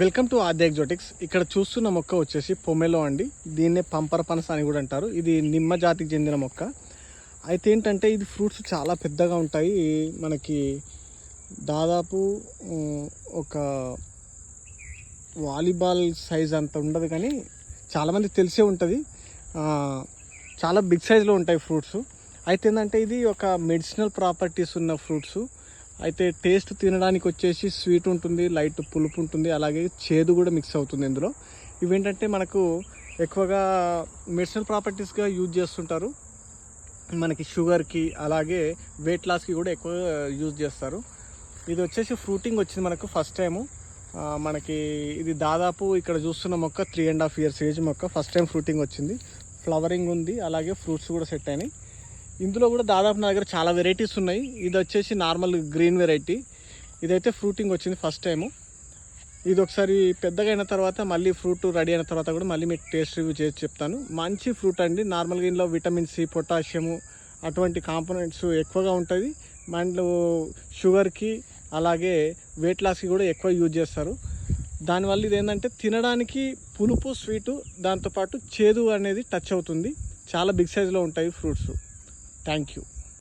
Welcome to ఆద్య ఎగ్జోటిక్స్. ఇక్కడ చూస్తున్న మొక్క వచ్చేసి పొమెలో అండి. దీన్నే పంపర పనస అని కూడా అంటారు. ఇది నిమ్మ జాతికి చెందిన మొక్క. అయితే ఏంటంటే ఇది ఫ్రూట్స్ చాలా పెద్దగా ఉంటాయి. మనకి దాదాపు ఒక వాలీబాల్ సైజ్ అంత ఉండదు కానీ చాలామంది తెలిసే ఉంటుంది. చాలా బిగ్ సైజ్లో ఉంటాయి ఫ్రూట్స్. అయితే ఏంటంటే ఇది ఒక మెడిసినల్ ప్రాపర్టీస్ ఉన్న ఫ్రూట్స్. అయితే టేస్ట్ తినడానికి వచ్చేసి స్వీట్ ఉంటుంది లైట్ పులుపు ఉంటుంది అలాగే చేదు కూడా మిక్స్ అవుతుంది ఇందులో. ఇవేంటంటే మనకు ఎక్కువగా మెడిసినల్ ప్రాపర్టీస్గా యూజ్ చేస్తుంటారు. మనకి షుగర్కి అలాగే వెయిట్ లాస్కి కూడా ఎక్కువ యూజ్ చేస్తారు. ఇది వచ్చేసి ఫ్రూటింగ్ వచ్చింది మనకు ఫస్ట్ టైము మనకి ఇది దాదాపు ఇక్కడ చూస్తున్న మొక్క three and half years age మొక్క. ఫస్ట్ టైం ఫ్రూటింగ్ వచ్చింది. ఫ్లవరింగ్ ఉంది అలాగే ఫ్రూట్స్ కూడా సెట్ అయినాయి. ఇందులో కూడా దాదాపు నా దగ్గర చాలా వెరైటీస్ ఉన్నాయి. ఇది వచ్చేసి నార్మల్ గ్రీన్ వెరైటీ. ఇదైతే ఫ్రూటింగ్ వచ్చింది ఫస్ట్ టైము. ఇది ఒకసారి పెద్దగా అయిన తర్వాత మళ్ళీ ఫ్రూట్ రెడీ అయిన తర్వాత కూడా మళ్ళీ మీకు టేస్ట్ రివ్యూ చేసి చెప్తాను. మంచి ఫ్రూట్ అండి. నార్మల్గా ఇందులో విటమిన్ సి పొటాషియము అటువంటి కాంపోనెంట్స్ ఎక్కువగా ఉంటుంది. అండ్ షుగర్కి అలాగే వెయిట్ లాస్కి కూడా ఎక్కువ యూజ్ చేస్తారు. దానివల్ల ఇది ఏంటంటే తినడానికి పులుపు స్వీటు దాంతోపాటు చేదు అనేది టచ్ అవుతుంది. చాలా బిగ్ సైజులో ఉంటాయి ఫ్రూట్స్. Thank you.